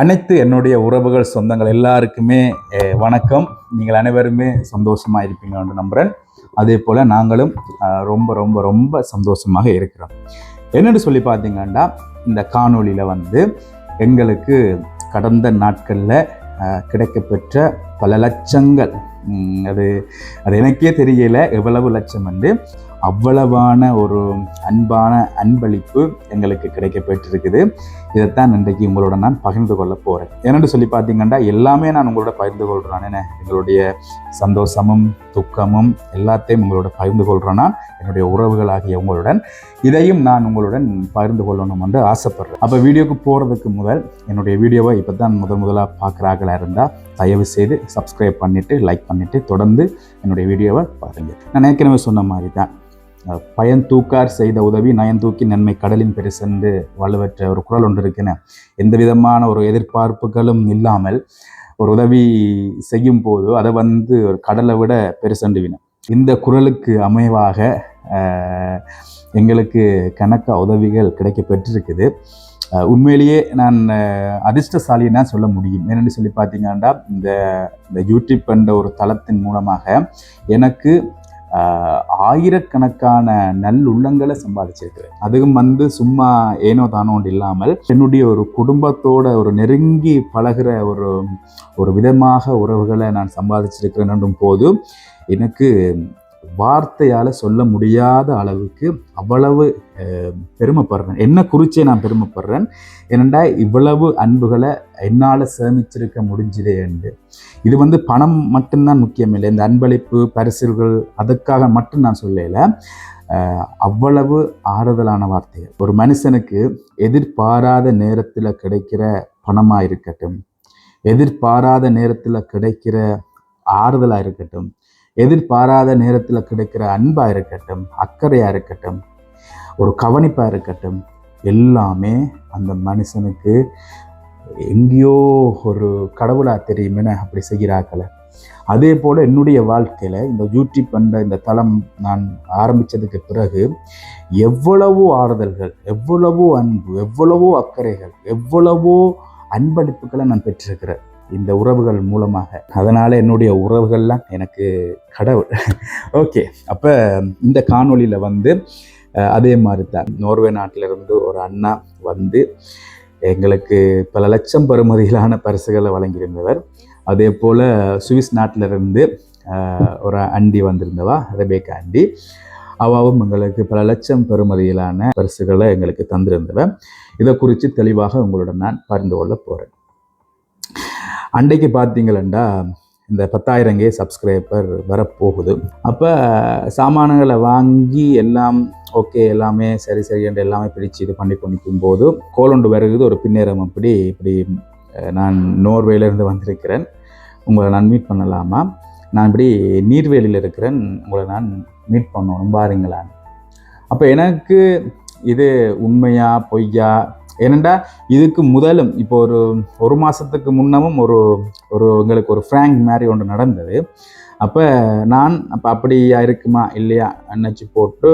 அனைத்து என்னுடைய உறவுகள் சொந்தங்கள் எல்லாருக்குமே வணக்கம். நீங்கள் அனைவருமே சந்தோஷமாக இருப்பீங்கன்னு நம்புகிறேன் அதே போல் நாங்களும் ரொம்ப ரொம்ப ரொம்ப சந்தோஷமாக இருக்கிறோம். என்னென்னு சொல்லி பார்த்தீங்கன்னா இந்த காணொளியில் வந்து எங்களுக்கு கடந்த நாட்களில் கிடைக்கப்பெற்ற பல லட்சங்கள் அது அது எனக்கே தெரியல எவ்வளவு லட்சம் வந்து அவ்வளவான ஒரு அன்பான அன்பளிப்பு எங்களுக்கு கிடைக்கப்பெற்றிருக்குது. இதைத்தான் இன்றைக்கு உங்களோட நான் பகிர்ந்து கொள்ள போகிறேன் என்னென்னு சொல்லி பார்த்தீங்கன்னா எல்லாமே நான் உங்களோட பகிர்ந்து கொள்கிறேன் என்ன எங்களுடைய சந்தோஷமும் துக்கமும் எல்லாத்தையும் உங்களோட பகிர்ந்து கொள்கிறேன் நான். என்னுடைய உறவுகளாகிய உங்களுடன் இதையும் நான் உங்களுடன் பகிர்ந்து கொள்ளணும் என்று ஆசைப்படுறேன். அப்போ வீடியோக்கு போகிறதுக்கு முதல் என்னுடைய வீடியோவை இப்போ தான் முதல் முதலாக பார்க்குறாங்களா இருந்தால் தயவு செய்து சப்ஸ்கிரைப் பண்ணிவிட்டு லைக் பண்ணிவிட்டு தொடர்ந்து என்னுடைய வீடியோவை பாருங்கள் நான் ஏற்கனவே சொன்ன மாதிரி தான் பயன் தூக்கார் செய்த உதவி நயன் தூக்கி நன்மை கடலின் பெருசென்று வலுவற்ற ஒரு குரல் ஒன்று இருக்குன்னு எந்த விதமான ஒரு எதிர்பார்ப்புகளும் இல்லாமல் ஒரு உதவி செய்யும் போது அதை வந்து ஒரு கடலை விட பெருசண்டுவினேன் இந்த குரலுக்கு அமைவாக எங்களுக்கு கணக்காக உதவிகள் கிடைக்க பெற்றிருக்குது. உண்மையிலேயே நான் அதிர்ஷ்டசாலின்னா சொல்ல முடியும். என்னென்னு சொல்லி பார்த்தீங்கன்னா இந்த இந்த யூடியூப் என்ற ஒரு தளத்தின் மூலமாக எனக்கு ஆயிரக்கணக்கான ஆயிரக்கணக்கான நல்லுள்ளங்களை சம்பாதிச்சிருக்கிறேன் அதுவும் வந்து சும்மா ஏனோ தானோண்டு இல்லாமல் என்னுடைய ஒரு குடும்பத்தோட ஒரு நெருங்கி பழகுற ஒரு ஒரு விதமாக உறவுகளை நான் சம்பாதிச்சிருக்கிறேன் போது எனக்கு வார்த்தையால் சொல்ல முடியாத அளவுக்கு அவ்வளவு பெருமைப்படுறேன். என்ன குறிச்சே நான் பெருமைப்படுறேன்? ஏனெண்டா இவ்வளவு அன்புகளை என்னால் சேமிச்சிருக்க முடிஞ்சதே என்று. இது வந்து பணம் மட்டும்தான் முக்கியம் இல்லை. இந்த அன்பளிப்பு பரிசுகள் அதுக்காக மட்டும் நான் சொல்லல. அவ்வளவு ஆறுதலான வார்த்தைகள். ஒரு மனுஷனுக்கு எதிர்பாராத நேரத்தில் கிடைக்கிற பணமாக இருக்கட்டும் எதிர்பாராத நேரத்தில் கிடைக்கிற ஆறுதலாக இருக்கட்டும் எதிர்பாராத நேரத்தில் கிடைக்கிற அன்பாக இருக்கட்டும் அக்கறையாக இருக்கட்டும் ஒரு கவனிப்பாக இருக்கட்டும் எல்லாமே அந்த மனுஷனுக்கு எங்கேயோ ஒரு கடவுளாக தெரியுமென அப்படி செய்கிறாக்களை அதே போல் என்னுடைய வாழ்க்கையில் இந்த யூடியூப் என்ற இந்த தளம் நான் ஆரம்பித்ததுக்கு பிறகு எவ்வளவோ ஆறுதல்கள் எவ்வளவோ அன்பு எவ்வளவோ அக்கறைகள் எவ்வளவோ அன்பளிப்புகளை நான் பெற்றிருக்கிறேன். இந்த உறவுகள் மூலமாக. அதனால் என்னுடைய உறவுகள்லாம் எனக்கு கடவுள். ஓகே அப்போ இந்த காணொளியில் வந்து அதே மாதிரி தான் நோர்வே நாட்டிலிருந்து ஒரு அண்ணா வந்து எங்களுக்கு பல லட்சம் பெறுமதியிலான பரிசுகளை வழங்கியிருந்தவர். அதே போல் சுவிஸ் நாட்டிலிருந்து ஒரு அண்டி வந்திருந்தவா ரெபேக்கா அண்டி அவாவும் எங்களுக்கு பல லட்சம் பெறுமதியிலான பரிசுகளை எங்களுக்கு தந்திருந்தவன் இதை குறித்து தெளிவாக உங்களுடன் நான் பகிர்ந்து கொள்ள போகிறேன் அன்றைக்கு பார்த்தீங்களா இந்த பத்தாயிரம் கே சப்ஸ்கிரைபர் வரப்போகுது. அப்போ சாமான்களை வாங்கி எல்லாம் ஓகே எல்லாமே சரி சரி என்று எல்லாமே பிரித்து இது பண்ணி கொண்டிருக்கும் போது கோலண்டு வருகிறது ஒரு பின்னேறம் அப்படி இப்படி நான் நோர்வேலேருந்து வந்திருக்கிறேன். உங்களை நான் மீட் பண்ணலாமா? நான் இப்படி நீர்வேலியில் இருக்கிறேன். உங்களை நான் மீட் பண்ணணும் பாருங்களான். அப்போ எனக்கு இது உண்மையா பொய்யா ஏனெண்டா இதுக்கு முதலும் இப்போ ஒரு ஒரு மாதத்துக்கு முன்னமும் ஒரு ஒரு எங்களுக்கு ஒரு ஃப்ராங்க் மாதிரி ஒன்று நடந்தது. அப்போ நான் அப்போ அப்படியா இருக்குமா இல்லையா நினச்சி போட்டு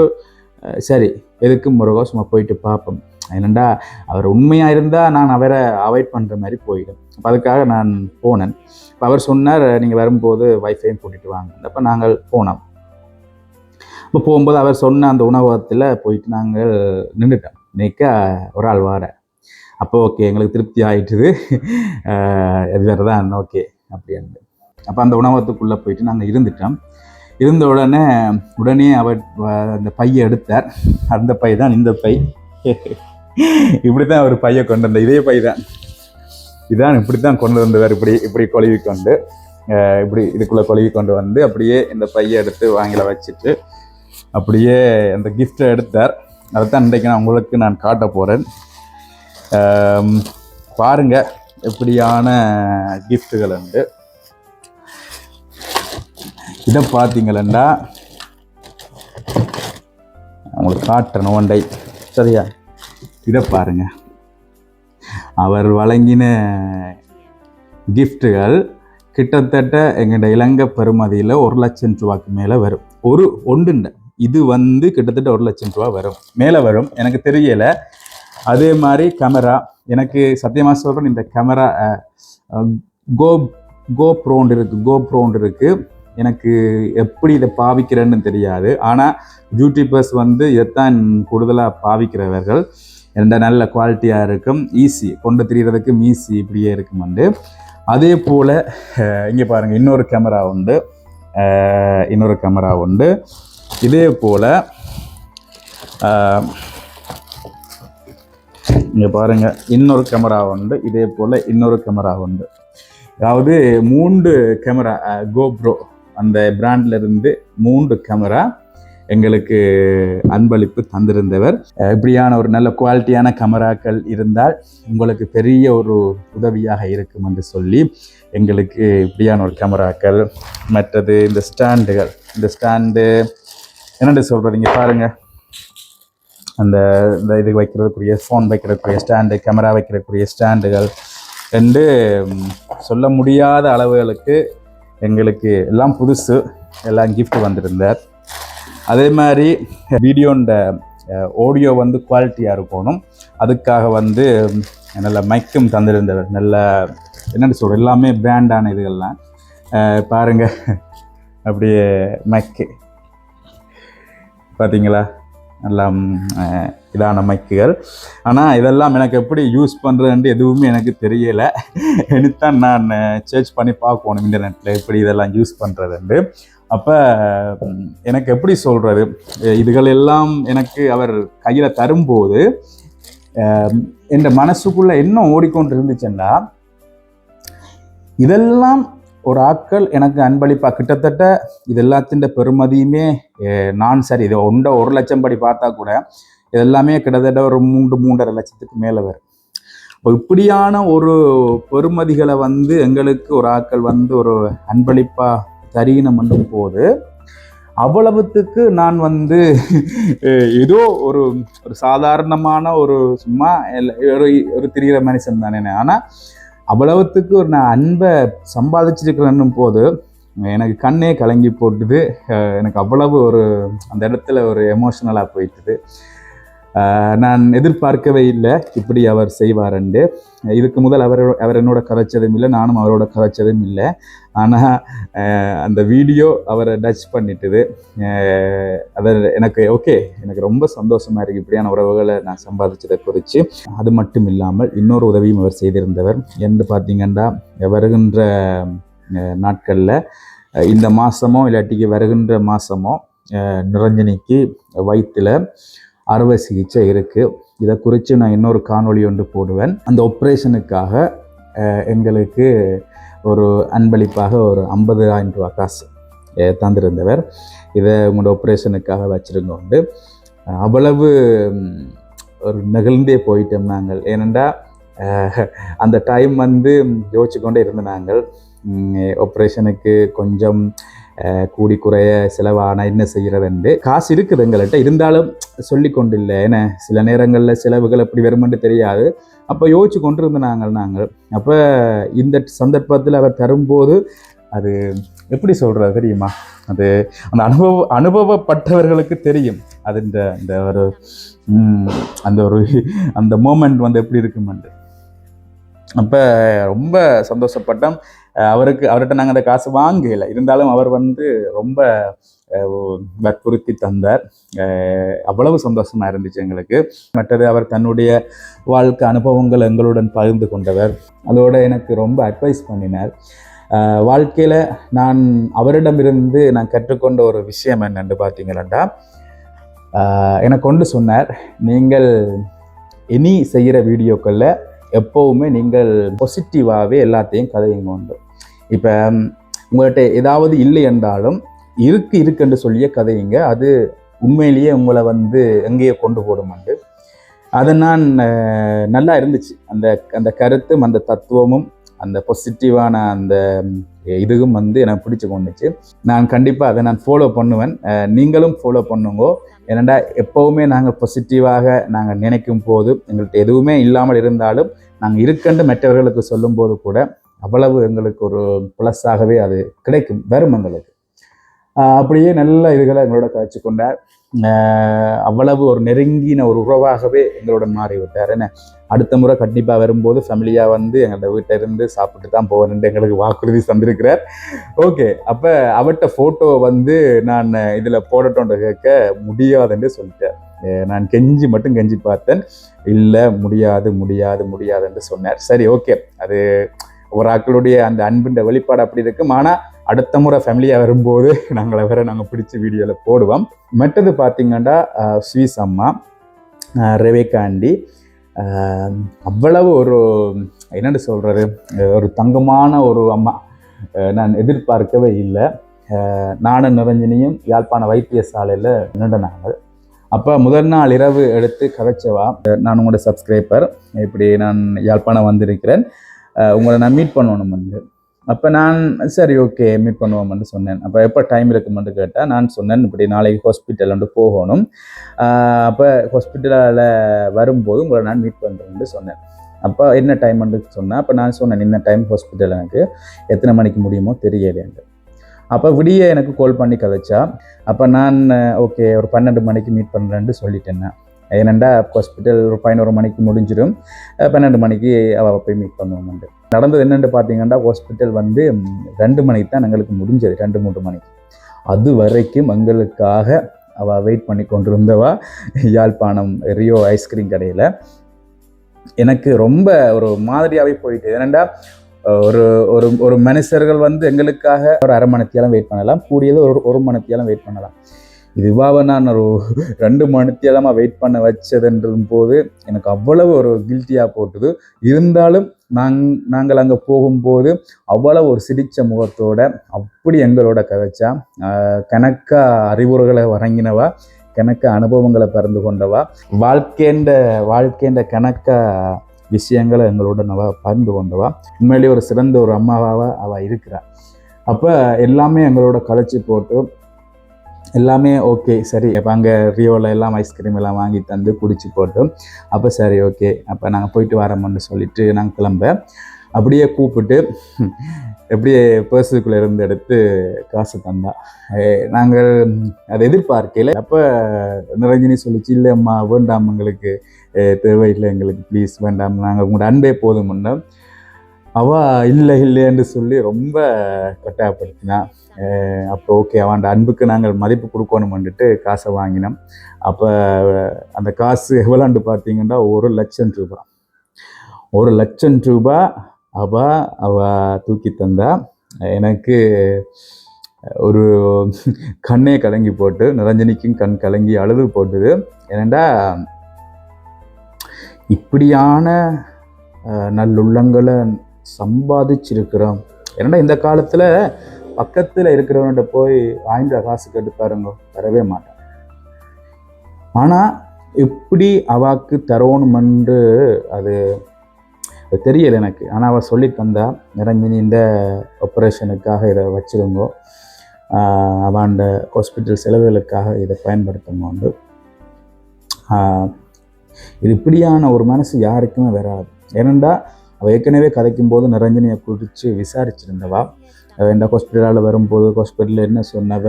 சரி எதுக்கு முருகா சும்மா போயிட்டு பார்ப்போம் ஏனெண்டா அவர் உண்மையாக இருந்தால் நான் அவரை அவாய்ட் பண்ணுற மாதிரி போயிடும். அப்போ அதுக்காக நான் போனேன். இப்போ அவர் சொன்னார் நீங்கள் வரும்போது வைஃபையும் கூட்டிகிட்டு வாங்க. அப்போ நாங்கள் போனோம். இப்போ போகும்போது அவர் சொன்ன அந்த உணவகத்தில் போயிட்டு நாங்கள் நின்றுட்டோம். நிற்க ஒரு ஆள் வார. அப்போ ஓகே எங்களுக்கு திருப்தி ஆயிட்டுது. இது வேறு தான் ஓகே அப்படின்னு அப்போ அந்த உணவகத்துக்குள்ளே போயிட்டு நாங்கள் இருந்துட்டோம். இருந்த உடனே உடனே அவர் அந்த பையை எடுத்தார். அந்த பை தான் இந்த பை. இப்படி தான் அவர் பையை கொண்டு வந்த இதே பை தான். இதான் இப்படி தான் கொண்டு வந்தவர் இப்படி இப்படி கொழுவி கொண்டு இப்படி இதுக்குள்ளே கொழுவி கொண்டு வந்து அப்படியே இந்த பையை எடுத்து வாங்கில வச்சுட்டு அப்படியே அந்த கிஃப்ட்டை எடுத்தார். அதைத்தான் இன்றைக்கு நான் உங்களுக்கு நான் காட்ட போகிறேன் பாருங்க எப்படியான கிஃப்ட்டுகள் உண்டு. இதை பார்த்தீங்களா உங்களுக்கு காட்டுறேன் ஒன்றை. சரியா? இதை பாருங்க. அவர் வழங்கின கிஃப்ட்டுகள் கிட்டத்தட்ட எங்கள்ட இலங்கை பெருமதியில் ஒரு லட்சம் ரூபாய்க்கு மேலே வரும். ஒரு ஒன்றுண்ட. இது வந்து கிட்டத்தட்ட ஒரு லட்சம் ரூபா வரும். மேலே வரும். எனக்கு தெரியலை. அதே மாதிரி கேமரா எனக்கு சத்தியமாக சொல்கிறேன் இந்த கேமரா கோ கோ ப்ரோண்ட் இருக்குது கோ ப்ரோண்ட் இருக்குது எனக்கு எப்படி இதை பாவிக்கிறேன்னு தெரியாது. ஆனால் யூடியூபர்ஸ் வந்து இதைத்தான் கூடுதலாக பாவிக்கிறவர்கள். எந்த நல்ல குவாலிட்டியாக இருக்கும். ஈஸி கொண்டு திரியறதுக்கும் ஈஸி இப்படியே இருக்கும் வந்து அதே போல் இங்கே பாருங்கள் இன்னொரு கேமரா உண்டு. இன்னொரு கேமரா உண்டு. இதே போல் இங்கே பாருங்கள் இன்னொரு கேமரா உண்டு. இதே போல் இன்னொரு கேமரா உண்டு. அதாவது மூன்று கேமரா கோப்ரோ அந்த பிராண்ட்லேருந்து மூன்று கேமரா எங்களுக்கு அன்பளிப்பு தந்திருந்தவர். இப்படியான ஒரு நல்ல குவாலிட்டியான கேமராக்கள் இருந்தால் உங்களுக்கு பெரிய ஒரு உதவியாக இருக்கும் என்று சொல்லி எங்களுக்கு இப்படியான ஒரு கேமராக்கள் மற்றது இந்த ஸ்டாண்டுகள் இந்த ஸ்டாண்டு என்னென்னு சொல்கிறீங்க பாருங்கள் அந்த இந்த இது வைக்கிறதுக்குரிய ஃபோன் வைக்கிறதுக்குரிய ஸ்டாண்டு கேமரா வைக்கிறதுக்குரிய ஸ்டாண்டுகள் ரெண்டு சொல்ல முடியாத அளவுகளுக்கு எங்களுக்கு எல்லாம் புதுசு எல்லாம் கிஃப்ட் வந்திருந்தார். அதே மாதிரி வீடியோண்ட ஆடியோ வந்து குவாலிட்டியாக இருக்கணும். அதுக்காக வந்து நல்ல மைக்கும் தந்திருந்தவர் நல்ல என்னென்னு சொல்கிற எல்லாமே பிராண்டான இதுகள்லாம். பாருங்கள் அப்படியே மைக்கு பார்த்தீங்களா எல்லாம் இதான மைக்குகள் ஆனால் இதெல்லாம் எனக்கு எப்படி யூஸ் பண்ணுறதுன்ட்டு எதுவுமே எனக்கு தெரியலை. எனத்தான் நான் சர்ச் பண்ணி பார்க்கணும் இன்டர்நெட்டில் எப்படி இதெல்லாம் யூஸ் பண்ணுறதுன்ட்டு அப்போ எனக்கு எப்படி சொல்கிறது இதுகள் எல்லாம் எனக்கு அவர் கையில் தரும்போது என் மனசுக்குள்ளே என்ன ஓடிக்கொண்டு இருந்துச்சுன்னா இதெல்லாம் ஒரு ஆட்கள் எனக்கு அன்பளிப்பா. கிட்டத்தட்ட இது எல்லாத்தின் பெருமதியுமே நான் சரி இது ஒண்ட ஒரு லட்சம் படி பார்த்தா கூட இது எல்லாமே கிட்டத்தட்ட ஒரு மூன்று மூன்றரை லட்சத்துக்கு மேலே வரும். இப்போ இப்படியான ஒரு பெருமதிகளை வந்து எங்களுக்கு ஒரு ஆட்கள் வந்து ஒரு அன்பளிப்பா தரீனம் பண்ணும் போது அவ்வளவுத்துக்கு நான் வந்து ஏதோ ஒரு ஒரு சாதாரணமான ஒரு சும்மா எல்ல- ஒரு ஒரு திரிகிற மனுஷன் தானே ஆனால் அவ்வளவுத்துக்கு ஒரு நான் அன்பை சம்பாதிச்சிருக்கிறேன்னும் போது எனக்கு கண்ணே கலங்கி போட்டுது. எனக்கு அவ்வளவு ஒரு அந்த இடத்துல ஒரு எமோஷனலாக போயிட்டுது. நான் எதிர்பார்க்கவே இல்லை இப்படி அவர் செய்வாருண்டு. இதுக்கு முதல் அவர் அவர் என்னோட கதைச்சதும் இல்லை நானும் அவரோட கதைச்சதும் இல்லை. ஆனால் அந்த வீடியோ அவரை டச் பண்ணிட்டுது. அதை எனக்கு ஓகே எனக்கு ரொம்ப சந்தோஷமாக இருக்குது இப்படியான உறவுகளை நான் சம்பாதிச்சதை குறித்து அது மட்டும் இல்லாமல் இன்னொரு உதவியும் அவர் செய்திருந்தவர். என்று பார்த்தீங்கன்னா வருகின்ற நாட்களில் இந்த மாதமோ இல்லாட்டிக்கு வருகின்ற மாதமோ நிரஞ்சனிக்கு வயிற்றில் அறுவை சிகிச்சை இருக்குது இதை குறித்து நான் இன்னொரு காணொளி ஒன்று போடுவேன். அந்த ஆப்ரேஷனுக்காக எங்களுக்கு ஒரு அன்பளிப்பாக ஒரு ஐம்பதாயிரம் ரூபா காசு தந்திருந்தவர். இதை உங்களோட ஆப்ரேஷனுக்காக வச்சுருங்க உண்டு. அவ்வளவு ஒரு நெகிழ்ந்தே போயிட்டோம் நாங்கள். ஏனெண்டா அந்த டைம் வந்து யோசிச்சு கொண்டே இருந்த நாங்கள். ஆப்ரேஷனுக்கு கொஞ்சம் கூடி குறைய செலவான என்ன செய்கிறதென்று காசு இருக்குது எங்கள்கிட்ட இருந்தாலும் சொல்லி கொண்டு இல்லை ஏன்னா சில நேரங்களில் செலவுகள் எப்படி வருமென்று தெரியாது. அப்போ யோசிச்சு கொண்டு இருந்த நாங்கள் நாங்கள். அப்போ இந்த சந்தர்ப்பத்தில் அவர் தரும்போது அது எப்படி சொல்கிறது தெரியுமா? அது அந்த அனுபவ அனுபவப்பட்டவர்களுக்கு தெரியும். அது இந்த இந்த ஒரு அந்த ஒரு அந்த மூமெண்ட் வந்து எப்படி இருக்குமென்று. அப்போ ரொம்ப சந்தோஷப்பட்டோம். அவருக்கு அவர்கிட்ட நாங்கள் அந்த காசு வாங்கல. இருந்தாலும் அவர் வந்து ரொம்ப வற்புறுத்தி தந்தார். அவ்வளவு சந்தோஷமாக இருந்துச்சு எங்களுக்கு. மற்றது அவர் தன்னுடைய வாழ்க்கை அனுபவங்கள் எங்களுடன் பகிர்ந்து கொண்டவர். அதோடு எனக்கு ரொம்ப அட்வைஸ் பண்ணினார். வாழ்க்கையில் நான் அவரிடமிருந்து நான் கற்றுக்கொண்ட ஒரு விஷயம் என்னென்று பார்த்தீங்கன்னா எனக்கு கொண்டு சொன்னார் நீங்கள் இனி செய்கிற வீடியோக்களில் எப்போவுமே நீங்கள் பாசிட்டிவாகவே எல்லாத்தையும் கதையுங்க உண்டு. இப்போ உங்கள்கிட்ட ஏதாவது இல்லை என்றாலும் இருக்கு இருக்குன்னு சொல்லியே கதையுங்க. அது உண்மையிலேயே உங்களை வந்து எங்கேயோ கொண்டு போடுமாண்டு அதை நான் நல்லா இருந்துச்சு. அந்த அந்த கருத்தும் அந்த தத்துவமும் அந்த பாசிட்டிவான அந்த இதுவும் வந்து எனக்கு பிடிச்சி கொண்டுச்சு. நான் கண்டிப்பாக அதை நான் ஃபாலோ பண்ணுவேன். நீங்களும் ஃபாலோ பண்ணுங்கோ. ஏனெண்டா எப்போவுமே நாங்கள் பாசிட்டிவாக நாங்கள் நினைக்கும் போது எங்கள்கிட்ட எதுவுமே இல்லாமல் இருந்தாலும் நாங்கள் இருக்கண்டு மற்றவர்களுக்கு சொல்லும்போது கூட அவ்வளவு எங்களுக்கு ஒரு ப்ளஸ்ஸாகவே அது கிடைக்கும். வரும் எங்களுக்கு. அப்படியே நல்ல இதுகளை எங்களோட காய்ச்சி கொண்டார். அவ்வளவு ஒரு நெருங்கின ஒரு உறவாகவே எங்களுடன் மாறிவிட்டார் என்ன அடுத்த முறை கண்டிப்பாக வரும்போது ஃபேமிலியாக வந்து எங்களோட வீட்டில் இருந்து சாப்பிட்டு தான் போவேன் எங்களுக்கு வாக்குறுதி தந்திருக்கிறார். ஓகே அப்போ அவர்கிட்ட ஃபோட்டோ வந்து நான் இதில் போடட்டோன்ற கேட்க முடியாதுன்னு சொல்லிட்டேன் நான் கெஞ்சி மட்டும் கெஞ்சி பார்த்தேன். இல்லை முடியாது முடியாது முடியாதுன்னு சொன்னார். சரி ஓகே அது ஒரு ஆக்களுடைய அந்த அன்புன்ற வெளிப்பாடு அப்படி இருக்கும். ஆனால் அடுத்த முறை ஃபேமிலியாக வரும்போது நாங்களை வேற நாங்கள் பிடிச்ச வீடியோவில் போடுவோம். மற்றது பார்த்தீங்கன்னா ஸ்வீஸ் அம்மா அஹ், அவ்வளவு ஒரு என்னென்னு சொல்கிறது ஒரு தங்கமான ஒரு அம்மா நான் எதிர்பார்க்கவே இல்லை. நானும் நிரஞ்சனியும் யாழ்ப்பாண வைத்தியசாலையில் நின்றுனாங்க. அப்போ முதல் நாள் இரவு எடுத்து கதைச்சவா நான் உங்களோட சப்ஸ்கிரைபர் இப்படி நான் யாழ்ப்பாணம் வந்திருக்கிறேன். உங்களை நான் மீட் பண்ணணும் வந்து. அப்போ நான் சரி ஓகே மீட் பண்ணுவோம்னு சொன்னேன். அப்போ எப்போ டைம் இருக்குமென்று கேட்டால் நான் சொன்னேன் இப்படி நாளைக்கு ஹாஸ்பிட்டல் வந்து போகணும். அப்போ ஹாஸ்பிட்டலில் வரும்போது உங்களை நான் மீட் பண்ணுறேன்னு சொன்னேன். அப்போ என்ன டைம்னு சொன்னேன் அப்போ நான் சொன்னேன் இந்த டைம் ஹாஸ்பிட்டல் எனக்கு எத்தனை மணிக்கு முடியுமோ தெரியலேன்ட்டு அப்போ விடிய எனக்கு கால் பண்ணி கதைச்சா அப்போ நான் ஓகே ஒரு பன்னெண்டு மணிக்கு மீட் பண்ணுறேன்ட்டு சொல்லிட்டேன் நான். ஏனெண்டா ஹாஸ்பிட்டல் ஒரு பதினோரு மணிக்கு முடிஞ்சிடும். பன்னெண்டு மணிக்கு அவள் போய் மீட் பண்ணுவோம்ண்டு நடந்தது என்னென்னு பார்த்தீங்கன்னா ஹாஸ்பிட்டல் வந்து ரெண்டு மணிக்கு தான் எங்களுக்கு முடிஞ்சது ரெண்டு மூன்று மணிக்கு அது வரைக்கும் எங்களுக்காக அவள் வெயிட் பண்ணி கொண்டிருந்தவா யாழ்ப்பாணம் ரியோ ஐஸ்கிரீம் கடையில். எனக்கு ரொம்ப ஒரு மாதிரியாகவே போயிட்டு ஏனெண்டா ஒரு ஒரு ஒரு மனுஷர்கள் வந்து எங்களுக்காக ஒரு அரை மணித்தியாலும் வெயிட் பண்ணலாம் கூடியது ஒரு ஒரு மணித்தியாலும் வெயிட் பண்ணலாம். இதுவாக நான் ஒரு ரெண்டு மணித்தியாலமாக வெயிட் பண்ண வச்சதுன்றும் போது எனக்கு அவ்வளவு ஒரு கில்ட்டியாக போட்டுது. இருந்தாலும் நாங் நாங்கள் அங்கே போகும்போது அவ்வளோ ஒரு சிரித்த முகத்தோட அப்படி எங்களோட கதைச்சா கணக்க அறிவுரைகளை வழங்கினவா கணக்க அனுபவங்களை பிறந்து கொண்டவா வாழ்க்கைன்ற வாழ்க்கைன்ற கணக்க விஷயங்களை எங்களோட நவ பகிர்ந்து கொண்டவா உண்மையிலேயே ஒரு சிறந்த ஒரு அம்மாவாக அவள் இருக்கிறா. அப்போ எல்லாமே எங்களோட கலைச்சி போட்டு எல்லாமே ஓகே சரி இப்போ அங்கே ரியோவில் எல்லாம் ஐஸ்கிரீம் எல்லாம் வாங்கி தந்து குடிச்சு போட்டோம். அப்போ சரி ஓகே அப்போ நாங்கள் போயிட்டு வரோம்னு சொல்லிட்டு நாங்கள் கிளம்ப. அப்படியே கூப்பிட்டு எப்படியே பர்ஸுக்குள்ளே இருந்து எடுத்து காசு தந்தா. நாங்கள் அதை எதிர்பார்க்கல. அப்போ நிரஞ்சனி சொல்லிச்சு இல்லை அம்மா வேண்டாம் எங்களுக்கு. தேவையில்லை எங்களுக்கு ப்ளீஸ் வேண்டாம். நாங்கள் உங்களோட அன்பே போதும் போதும்னு அவ இல்லை இல்லைன்னு சொல்லி ரொம்ப கட்டாயப்படுத்தினா. அப்போ ஓகே அவன் அன்புக்கு நாங்கள் மதிப்பு கொடுக்கணும்னுட்டு காசை வாங்கினோம். அப்போ அந்த காசு எவ்வளோண்டு பார்த்தீங்கன்னா ஒரு லட்சம் ரூபா ஒரு லட்சம் ரூபாய் அவ அவ தூக்கி தந்தா. எனக்கு ஒரு கண்ணே கலங்கி போட்டு நிரஞ்சனிக்கும் கண் கலங்கி அழுது போட்டுது. ஏனண்டா இப்படியான நல்லுள்ளங்களை சம்பாதிச்சிருக்கிறோம். ஏன்னா இந்த காலத்தில் பக்கத்தில் இருக்கிறவன்கிட்ட போய் ஆயிரம் காசு கேட்டு பாருங்க தரவே மாட்டான். ஆனால் எப்படி அவாக்கு தரணுமென்று அது அது தெரியல எனக்கு. ஆனால் அவள் சொல்லி தந்தா நிரஞ்சினி இந்த ஆப்ரேஷனுக்காக இதை வச்சிருங்கோ. அவண்ட ஹாஸ்பிட்டல் செலவுகளுக்காக இதை பயன்படுத்தணும்னு இது இப்படியான ஒரு மனசு யாருக்குமே வராது. ஏனெண்டா அவள் ஏற்கனவே கதைக்கும் போது நிரஞ்சனியை குறித்து விசாரிச்சிருந்தவா. இந்த ஹாஸ்பிட்டலால் வரும்போது ஹாஸ்பிட்டலில் என்ன சொன்னவ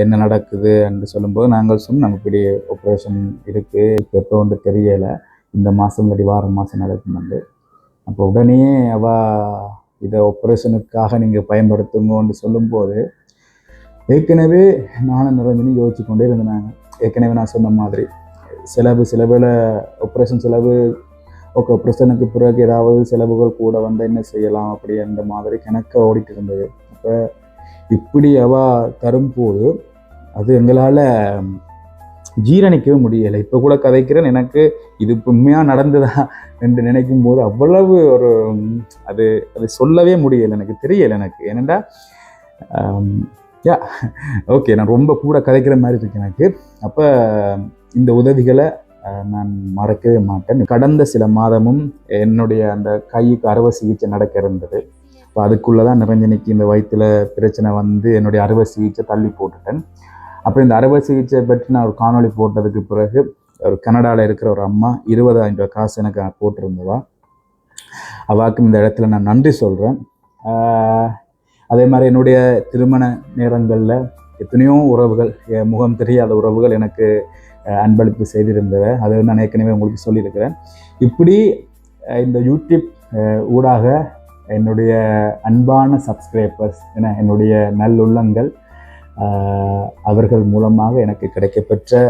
என்ன நடக்குது என்று சொல்லும்போது நாங்கள் சொன்னோம் இப்படி ஆப்ரேஷன் இருக்குது எப்போ வந்து தெரியலை. இந்த மாதம் இல்லாட்டி வாரம் மாதம் நடக்குமெண்டு அப்போ உடனே அவ இதை ஆப்ரேஷனுக்காக நீங்கள் பயன்படுத்துங்கன்னு சொல்லும்போது ஏற்கனவே நானும் நிரஞ்சனி யோசிச்சு கொண்டே இருந்தாங்க ஏற்கனவே நான் சொன்ன மாதிரி செலவு செலவில் ஆப்ரேஷன் செலவு ஓகே ஆப்ரேஷனுக்கு பிறகு ஏதாவது செலவுகள் கூட வந்தால் என்ன செய்யலாம் அப்படி அந்த மாதிரி கணக்க ஓடிட்டு இருந்தது. இப்போ இப்படி அவ தரும்போது அது எங்களால் ஜீரணிக்கவே முடியலை. இப்போ கூட கதைக்கிறேன். எனக்கு இது இப்போ உண்மையாக நடந்ததா என்று நினைக்கும் போது அவ்வளவு ஒரு அது அது சொல்லவே முடியலை. எனக்கு தெரியலை எனக்கு. ஏனெண்டா யா ஓகே நான் ரொம்ப கூட கதைக்கிற மாதிரி இருக்கு எனக்கு. அப்போ இந்த உதவிகளை நான் மறக்கவே மாட்டேன். கடந்த சில மாதமும் என்னுடைய அந்த கைக்கு அறுவை சிகிச்சை நடக்க இருந்தது. இப்போ அதுக்குள்ளே தான் நிரஞ்சனிக்கு இந்த வயிற்றில் பிரச்சனை வந்து என்னுடைய அறுவை சிகிச்சை தள்ளி போட்டுட்டேன். அப்போ இந்த அறுவை சிகிச்சை பற்றி நான் ஒரு காணொளி போட்டதுக்கு பிறகு ஒரு கனடாவில் இருக்கிற ஒரு அம்மா இருபதாயிரம் ரூபாய் காசு எனக்கு போட்டிருந்தவா. அவாக்கும் இந்த இடத்துல நான் நன்றி சொல்கிறேன் அதே மாதிரி என்னுடைய திருமண நேரங்களில் எத்தனையோ உறவுகள் என் முகம் தெரியாத உறவுகள் எனக்கு அன்பளிப்பு செய்திருந்தவ. அதை நான் ஏற்கனவே உங்களுக்கு சொல்லியிருக்கிறேன். இப்படி இந்த யூடியூப் ஊடாக என்னுடைய அன்பான சப்ஸ்கிரைபர்ஸ் என என்னுடைய நல்லுள்ளங்கள் அவர்கள் மூலமாக எனக்கு கிடைக்கப்பெற்ற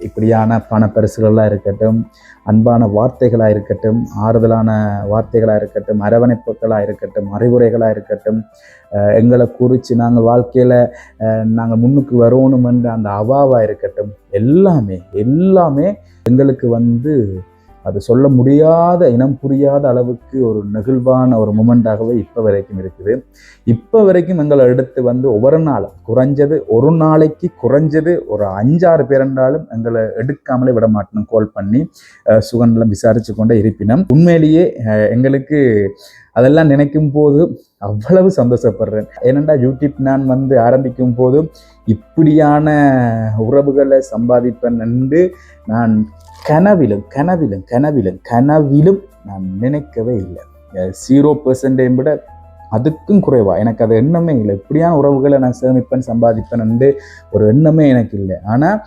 இப்படியான பண பரிசுகளாக இருக்கட்டும் அன்பான வார்த்தைகளாக இருக்கட்டும் ஆறுதலான வார்த்தைகளாக இருக்கட்டும் அரவணைப்புகளாக இருக்கட்டும் அறிவுரைகளாக இருக்கட்டும் எங்களை குறித்து நாங்கள் வாழ்க்கையில் நாங்கள் முன்னுக்கு வரணும் என்ற அந்த அவாவாக இருக்கட்டும் எல்லாமே எல்லாமே எங்களுக்கு வந்து அது சொல்ல முடியாத இனம் புரியாத அளவுக்கு ஒரு நெகிழ்வான ஒரு மூமெண்ட்டாகவே இப்போ வரைக்கும் இருக்குது. இப்போ வரைக்கும் எங்களை எடுத்து வந்து ஒவ்வொரு நாளும் குறைஞ்சது ஒரு நாளைக்கு குறைஞ்சது ஒரு அஞ்சாறு பேர் எங்களை எடுக்காமலே விட மாட்டோம் கால் பண்ணி சுகன்லாம் விசாரித்து கொண்டே இருப்பினும். உண்மையிலேயே எங்களுக்கு அதெல்லாம் நினைக்கும் போது அவ்வளவு சந்தோஷப்படுறேன். ஏனெண்டா யூடியூப் நான் வந்து ஆரம்பிக்கும் போது இப்படியான உறவுகளை சம்பாதிப்பேன் என்று நான் கனவிலும் கனவிலும் கனவிலும் கனவிலும் நான் நினைக்கவே இல்லை. ஜீரோ பெர்சன்டையும் விட அதுக்கும் குறைவா? எனக்கு அது எண்ணமே இல்லை. இப்படியான உறவுகளை நான் சேமிப்பேன் சம்பாதிப்பேன் ஒரு எண்ணமே எனக்கு இல்லை. ஆனால்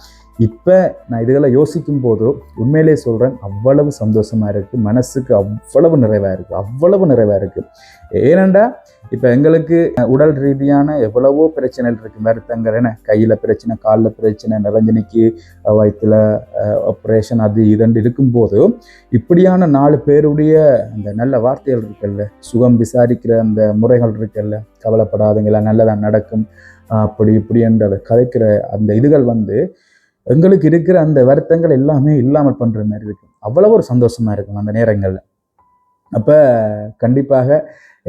இப்போ நான் இதுகளை யோசிக்கும் போதோ உண்மையிலே சொல்கிறேன் அவ்வளவு சந்தோஷமாக இருக்குது மனசுக்கு அவ்வளவு நிறைவாக இருக்குது அவ்வளவு நிறைவாக இருக்குது ஏனென்றால் இப்போ எங்களுக்கு உடல் ரீதியான எவ்வளவோ பிரச்சனைகள் இருக்குது வருத்தங்கள் என்ன? கையில் பிரச்சனை காலில் பிரச்சனை நிரஞ்சனிக்கு வயிற்றில் ஆப்ரேஷன் அது இதுன்னு இருக்கும்போது இப்படியான நாலு பேருடைய அந்த நல்ல வார்த்தைகள் இருக்குல்ல? சுகம் விசாரிக்கிற அந்த முறைகள் இருக்குல்ல? கவலைப்படாதீங்களா? நல்லதாக நடக்கும். அப்படி இப்படி என்ற கதைக்கிற அந்த இதுகள் வந்து எங்களுக்கு இருக்கிற அந்த வருத்தங்கள் எல்லாமே இல்லாமல் பண்ணுற மாதிரி இருக்கும். அவ்வளவு ஒரு சந்தோஷமாக இருக்கும் அந்த நேரங்களில். அப்போ கண்டிப்பாக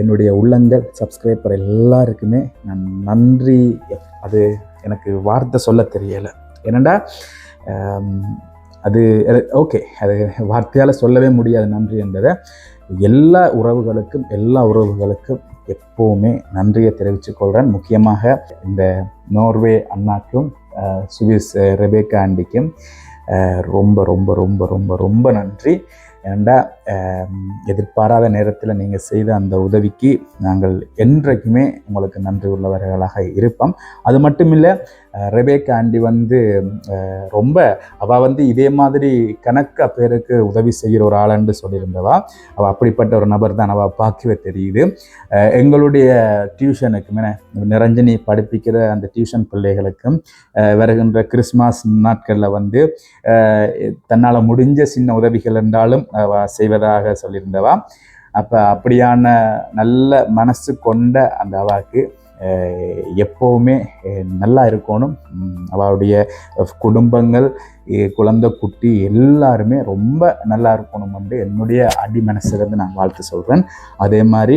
என்னுடைய உள்ளங்கள் சப்ஸ்கிரைபர் எல்லாருக்குமே நான் நன்றி. அது எனக்கு வார்த்தை சொல்ல தெரியலை. ஏனண்டா அது ஓகே அது வார்த்தையால் சொல்லவே முடியாது நன்றி என்பதை. எல்லா உறவுகளுக்கும் எல்லா உறவுகளுக்கும் எப்போவுமே நன்றியை தெரிவித்துக்கொள்கிறேன் முக்கியமாக இந்த நோர்வே அண்ணாக்கும் சுவிஸ் ரெபேக்கா ஆண்டிக்கும் ரொம்ப ரொம்ப ரொம்ப ரொம்ப ரொம்ப நன்றி. ஏண்டா எதிர்பாராத நேரத்தில் நீங்கள் செய்த அந்த உதவிக்கு நாங்கள் என்றைக்குமே உங்களுக்கு நன்றி உள்ளவர்களாக இருப்போம். அது மட்டும் இல்லை ரெபேக் ஆண்டி வந்து ரொம்ப அவள் வந்து இதே மாதிரி கணக்க பேருக்கு உதவி செய்கிற ஒரு ஆளுன்னு சொல்லியிருந்தவா. அவள் அப்படிப்பட்ட ஒரு நபர் தான் அவள் பார்க்கவே தெரியுது. எங்களுடைய டியூஷனுக்குமே நிரஞ்சனி படிப்பிக்கிற அந்த டியூஷன் பிள்ளைகளுக்கும் வருகின்ற கிறிஸ்மஸ் நாட்களில் வந்து தன்னால் முடிஞ்ச சின்ன உதவிகள் என்றாலும் அவள் செய்வதாக சொல்லியிருந்தவா. அப்போ அப்படியான நல்ல மனசு கொண்ட அந்த அவாக்கு எப்போவுமே நல்லா இருக்கணும். அவருடைய அவளுடைய குடும்பங்கள் குழந்தை குட்டி எல்லாருமே ரொம்ப நல்லா இருக்கணும் வந்து என்னுடைய அடி மனசுலேருந்து நான் வாழ்த்து சொல்கிறேன் அதே மாதிரி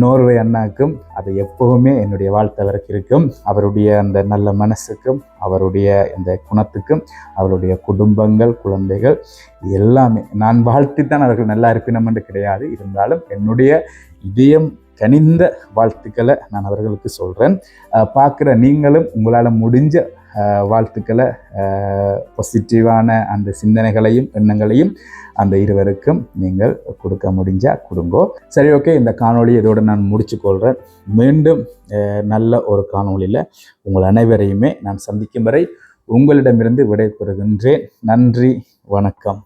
நோர்வே அண்ணாக்கும் அது எப்போவுமே என்னுடைய வாழ்த்து அவருக்கு இருக்கும். அவருடைய அந்த நல்ல மனசுக்கும் அவருடைய இந்த குணத்துக்கும் அவருடைய குடும்பங்கள் குழந்தைகள் எல்லாமே நான் வாழ்த்தித்தான் அவர்கள் நல்லா இருப்பினம் என்று கிடையாது. இருந்தாலும் என்னுடைய இதயம் கனிந்த வாழ்த்துக்களை நான் அவர்களுக்கு சொல்கிறேன் பார்க்குற நீங்களும் உங்களால் முடிஞ்ச வாழ்த்துக்களை பாசிட்டிவான அந்த சிந்தனைகளையும் எண்ணங்களையும் அந்த இருவருக்கும் நீங்கள் கொடுக்க முடிஞ்சால் கொடுங்கோ. சரி ஓகே இந்த காணொளி இதோடு நான் முடிச்சு கொள்கிறேன் மீண்டும் நல்ல ஒரு காணொளியில் உங்கள் அனைவரையுமே நான் சந்திக்கும் வரை உங்களிடமிருந்து விடைபெறுகின்றேன். நன்றி வணக்கம்.